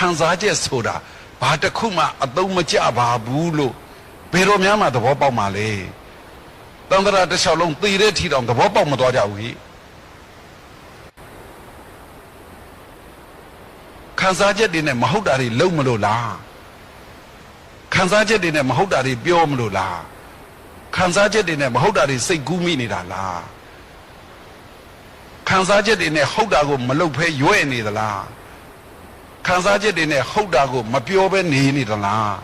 ခံစားချက်ဆိုတာဘာတစ်ခုမှအသုံးမကျပါဘူးလို့ဘယ်တော့မှမသဘောပေါက်မှာလဲတန်ត្រာတစ်လျှောက်လုံးသိတဲ့ထီတောင်သဘောပေါက်မသွားကြဘူးဟိခံစားချက်တွေနဲ့မဟုတ်တာတွေလုံးမလို့လားခံစားချက်တွေနဲ့မဟုတ်တာတွေပြောမလို့လားခံစားချက်တွေနဲ့မဟုတ်တာတွေစိတ်ကူးမိနေတာလားခံစားချက်တွေနဲ့ဟုတ်တာကိုမလုပ်ဖဲရွဲ့နေသလား ခံစားချက်တွေနဲ့ဟုတ်တာကိုမပြောဘဲနေနေသလား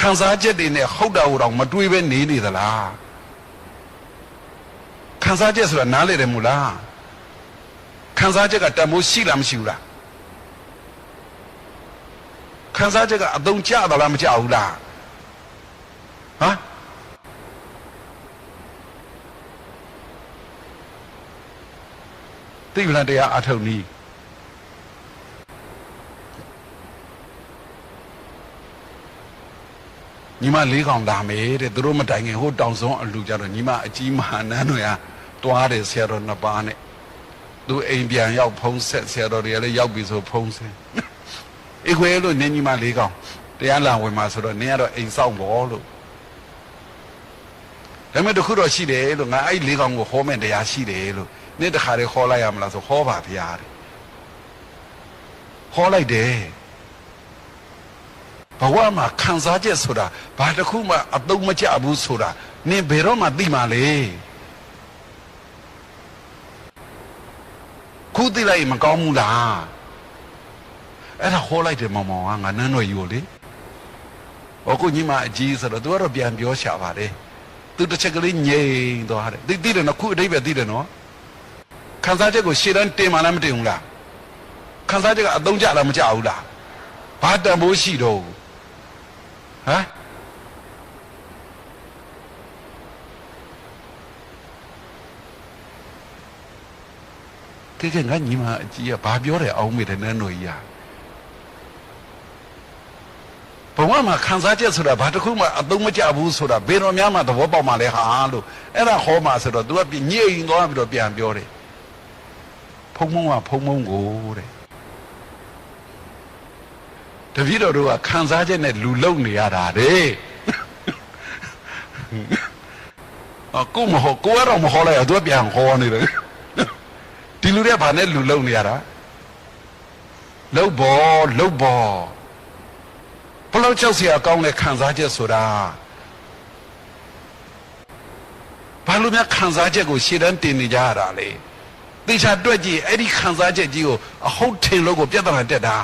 ခံစားချက်တွေနဲ့ဟုတ်တာကိုတော့မတွေးဘဲနေနေသလားခံစားချက်ဆိုတာနားလေတယ်မို့လားခံစားချက်ကတမိုးရှိလားမရှိဘူးလားခံစားချက်ကအတုံးကျသလားမကျဘူးလားဟမ်သိဗလားတရားအထုတ်နီး ညီမလေးကောင်လာမယ်တဲ့သူတို့မတိုင်ခင်ဟိုတောင်စုံအလူကြတော့ညီမအကြီးမဟာနန်းတွေကတွားတယ်ဆရာတော်နှစ်ပါးနဲ့သူအိမ်ပြန်ရောက်ဖုံးဆက်ဆရာတော်တွေကလည်းရောက်ပြီဆိုဖုံးဆက်အေခွေလို့နင်းညီမလေးကောင်တရားလာဝင်มาဆိုတော့နင်းကတော့အိမ်ဆောင်ပေါ်လို့ဒါပေမဲ့တခုတော့ရှိတယ်လို့ငါအဲ့လေးကောင်ကိုဟောမဲ့တရားရှိတယ်လို့နေ့တခါတည်းဟောလိုက်ရမလားဆိုဟောပါဗျာတဲ့ဟောလိုက်တယ် ဘဝမှာခံစားချက်ဆိုတာဘာတစ်ခုမှအသုံးမကျဘူးဆိုတာနင်ဘယ်တော့မှသိမှာလေခုသိလိုက်ရင်မကောင်းဘူးလားအဲ့ဒါဟောလိုက်တယ်မောင်မောင်ကငါနန်းတော်ယူလေဟောကိုညီမအကြီးဆိုတော့ तू ကတော့ပြန်ပြောရှာပါတယ် तू တစ်ချက်ကလေးငြိမ်သွားတယ်သိသိတယ်နော်ခုအတိတ်ပဲသိတယ်နော်ခံစားချက်ကိုရှေ့တန်းတင်မှလည်းမတင်ဘူးလားခံစားချက်ကအသုံးကျလားမကျဘူးလားဘာတန်ဖိုးရှိတော့ ဟမ်ကဲကဲငါညီမအကြီးကဘာပြောတယ်အောင်မေတယ်နန်းတော်ကြီးကဘဝမှာခံစားချက်ဆိုတာဘာတစ်ခုမှအသုံးမကျဘူးဆိုတာဘယ်တော့မှမသဘောပေါက်မှလဲဟာလို့အဲ့ဒါဟောမှာဆိုတော့ तू ကညိတ်သွားပြီးတော့ပြန်ပြောတယ်ဖုံဖုံကဖုံဖုံကိုတဲ့ တပည့်တော်တို့ကခံစားချက်နဲ့လူလုံနေရတာတဲ့အကူမဟုတ်ကိုကတော့မဟောလိုက်တော့ပြန်ဟောနေတယ်ဒီလူတွေကဘာနဲ့လူလုံနေရတာလုတ်ဘောလုတ်ဘောဘလောက်ကြောက်စရာကောင်းတဲ့ခံစားချက်ဆိုတာဘာလို့များခံစားချက်ကိုရှေ့တန်းတင်နေကြရတာလဲတေချာတွက်ကြည့်အဲ့ဒီခံစားချက်ကြီးကိုအဟုတ်ထင်လို့ကိုပြဿနာတက်တာ